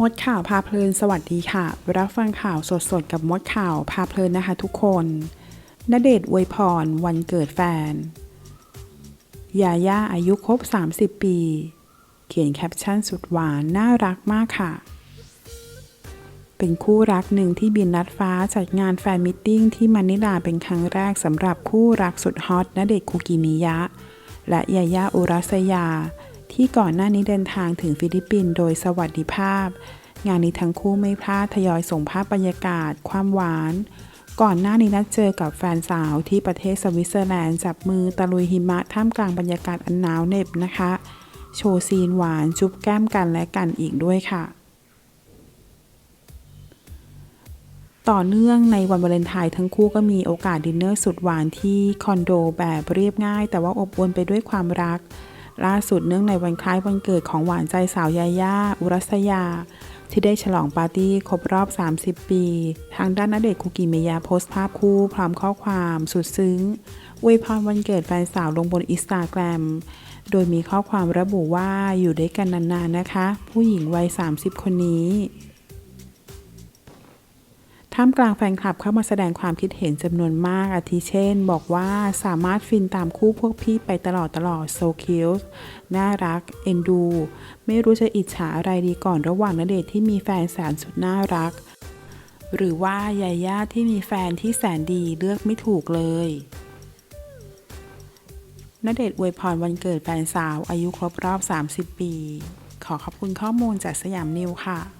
มดข่าวพาเพลินสวัสดีค่ะ รับฟังข่าวสดๆ กับมดข่าวพาเพลินนะคะทุกคนณเดชน์อวยพรวันเกิดแฟน ยาย่าอายุครบ 30 ปี เขียนแคปชั่นสุดหวานน่ารักมากค่ะ เป็นคู่รักหนึ่งที่บินลัดฟ้าจัดงานแฟนมิทติ้งที่มะนิลาเป็นครั้งแรกสำหรับคู่รักสุดฮอตณเดชน์คุกิมิยะ และยาย่าอุรัสยา ที่ก่อนหน้านี้เดินทางถึงฟิลิปปินส์โดยสวัสดิภาพ งานนี้ทั้งคู่ไม่พลาดทยอยส่งภาพบรรยากาศ ความหวาน ก่อนหน้านี้นัดเจอกับแฟนสาวที่ประเทศสวิตเซอร์แลนด์จับมือตะลุยหิมะท่ามกลางบรรยากาศอันหนาวเหน็บนะคะ โชว์ซีนหวานจุ๊บแก้มกันและกันอีกด้วยค่ะต่อเนื่องในวันวาเลนไทน์ทั้งคู่ก็มีโอกาสดินเนอร์สุดหวานที่คอนโดแบบเรียบง่าย แต่ว่าอบอวลไปด้วยความรัก ล่าสุดเนื่องในวันคล้ายวันเกิดของหวานใจสาวยาย่าอุรัสยา ที่ได้ฉลองปาร์ตี้ครบรอบ 30 ปี ทางด้านณเดชคุกิเมยาโพสต์ภาพคู่พร้อมข้อความสุดซึ้งอวยพรวันเกิดแฟนสาวลงบนอินสตาแกรมโดยมีข้อความระบุว่าอยู่ด้วยกันนานๆนะคะ ผู้หญิงวัย 30 คนนี้ ท่ามกลางแฟนคลับเข้ามาแสดงความคิดเห็นจำนวนมากอาทิเช่น บอกว่าสามารถฟินตามคู่พวกพี่ไปตลอดตลอดโซคิวน่ารัก เอ็นดู ไม่รู้จะอิจฉาอะไรดีก่อนระหว่างณเดชที่มีแฟนแสนสุดน่ารัก หรือว่ายาย่าที่มีแฟนที่แสนดีเลือกไม่ถูกเลยณเดชอวยพรวันเกิดแฟนสาวอายุครบรอบ 30 ปี ขอขอบคุณข้อมูลจากสยามนิวค่ะ